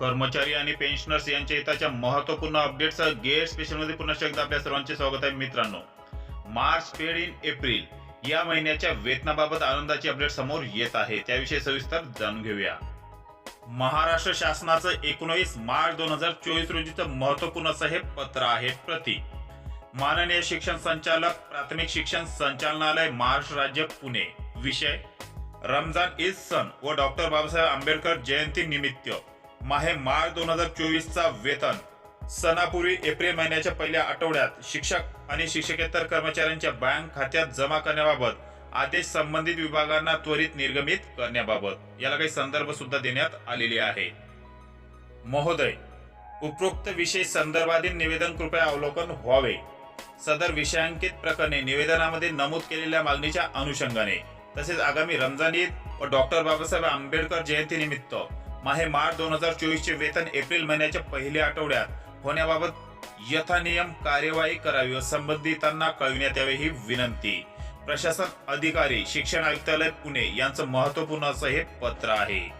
कर्मचारी आणि पेन्शनर्स यांच्या हिताच्या महत्त्वपूर्ण अपडेटसह गेट स्पेशलमध्ये पुन्हा एकदा आपल्या सर्वांचे स्वागत आहे मित्रांनो. मार्च पेड इन एप्रिल या महिन्याच्या वेतनाबाबत आनंदाची अपडेट समोर येत आहे. त्याविषयी सविस्तर जाणून घेऊया. महाराष्ट्र शासनाचं एकोणवीस मार्च दोन हजार चोवीस रोजीचं महत्त्वपूर्ण असं हे पत्र आहे प्रति. माननीय शिक्षण संचालक प्राथमिक शिक्षण संचालनालय महाराष्ट्र राज्य पुणे. विषय रमजान ईद सन व डॉक्टर बाबासाहेब आंबेडकर जयंती निमित्त. माहे मार्च दोन हजार चोवीस चा वेतन. सणापूर्वी एप्रिल महिन्याच्या पहिल्या आठवड्यात शिक्षक आणि शिक्षकेतर कर्मचाऱ्यांच्या बँक खात्यात जमा करण्याबाबत आदेश संबंधित विभागांना त्वरित निर्गमित करण्याबाबत. याला काही संदर्भ सुद्धा देण्यात आलेले आहे. महोदय उपरोक्त विषय संदर्भातील निवेदन कृपया अवलोकन व्हावे. सदर विषयांकित प्रकरणे निवेदनामध्ये नमूद केलेल्या मागणीच्या अनुषंगाने तसेच आगामी रमजान ईद व डॉक्टर बाबासाहेब आंबेडकर जयंती निमित्त माहे मार्च दोन हजार चोवीसचे वेतन एप्रिल महिन्याच्या पहिल्या आठवड्यात होण्याबाबत यथानियम कार्यवाही करावी व संबंधितांना कळविण्यात यावे ही विनंती. प्रशासन अधिकारी शिक्षण आयुक्तालय पुणे यांचं महत्त्वपूर्ण असं हे पत्र आहे.